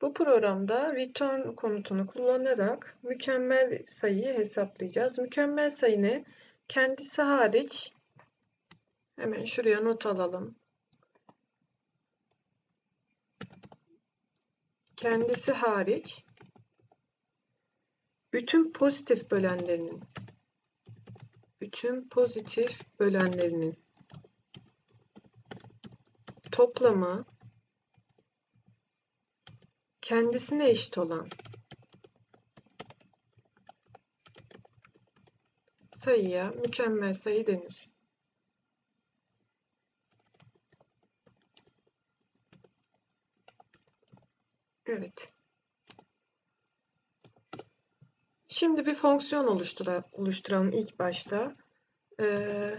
Bu programda return komutunu kullanarak mükemmel sayıyı hesaplayacağız. Mükemmel sayını kendisi hariç hemen şuraya not alalım. Kendisi hariç bütün pozitif bölenlerinin bütün pozitif bölenlerinin toplamı kendisine eşit olan sayıya mükemmel sayı denir. Evet. Şimdi bir fonksiyon oluşturalım ilk başta. Ee,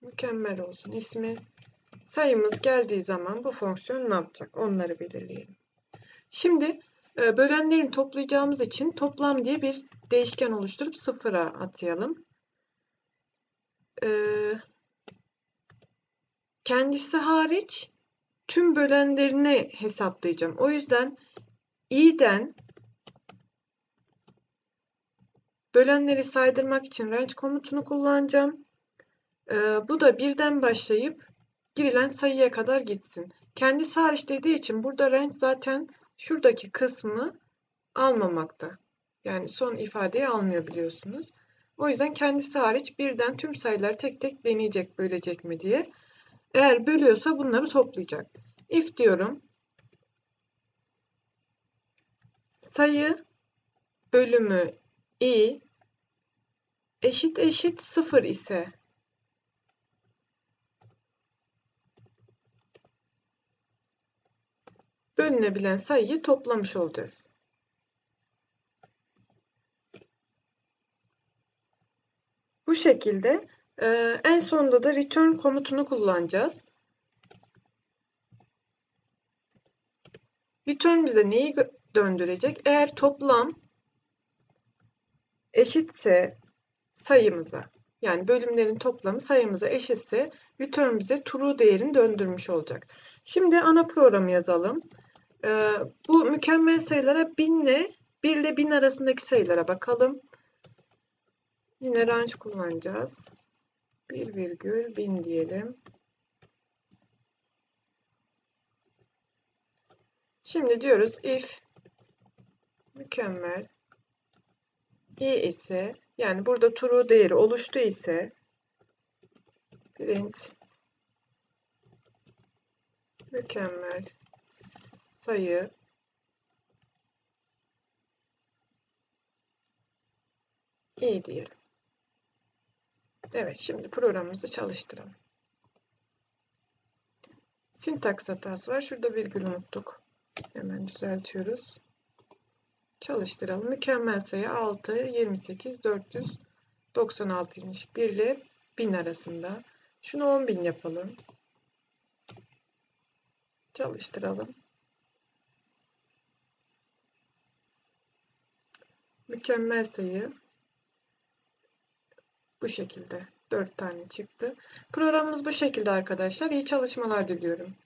mükemmel olsun ismi. Sayımız geldiği zaman bu fonksiyon ne yapacak? Onları belirleyelim. Şimdi e, bölenlerini toplayacağımız için toplam diye bir değişken oluşturup sıfıra atayalım. Ee, kendisi hariç tüm bölenlerini hesaplayacağım. O yüzden i'den bölenleri saydırmak için range komutunu kullanacağım. Ee, bu da birden başlayıp girilen sayıya kadar gitsin. Kendisi hariç dediği için burada range zaten şuradaki kısmı almamakta. Yani son ifadeyi almıyor biliyorsunuz. O yüzden kendisi hariç birden tüm sayılar tek tek deneyecek bölecek mi diye. Eğer bölüyorsa bunları toplayacak. If diyorum. Sayı bölümü i eşit eşit 0 ise bölünebilen sayıyı toplamış olacağız. Bu şekilde e, en sonunda da return komutunu kullanacağız. Return bize neyi döndürecek? Eğer toplam eşitse sayımıza yani bölümlerin toplamı sayımıza eşitse return bize true değerini döndürmüş olacak. Şimdi ana programı yazalım. Ee, bu mükemmel sayılara 1000 ile 1 ile 1000 arasındaki sayılara bakalım. Yine range kullanacağız. 1 virgül 1000 diyelim. Şimdi diyoruz if mükemmel i ise yani burada true değeri oluştu ise print mükemmel sayı i diyelim. Evet şimdi programımızı çalıştıralım. Sintaks hatası var. Şurada virgül unuttuk. Hemen düzeltiyoruz. Çalıştıralım. Mükemmel sayı 6, 28, 496'ymış. 1 ile 1000 arasında. Şunu 10.000 yapalım. Çalıştıralım. Mükemmel sayı bu şekilde. 4 tane çıktı. Programımız bu şekilde arkadaşlar. İyi çalışmalar diliyorum.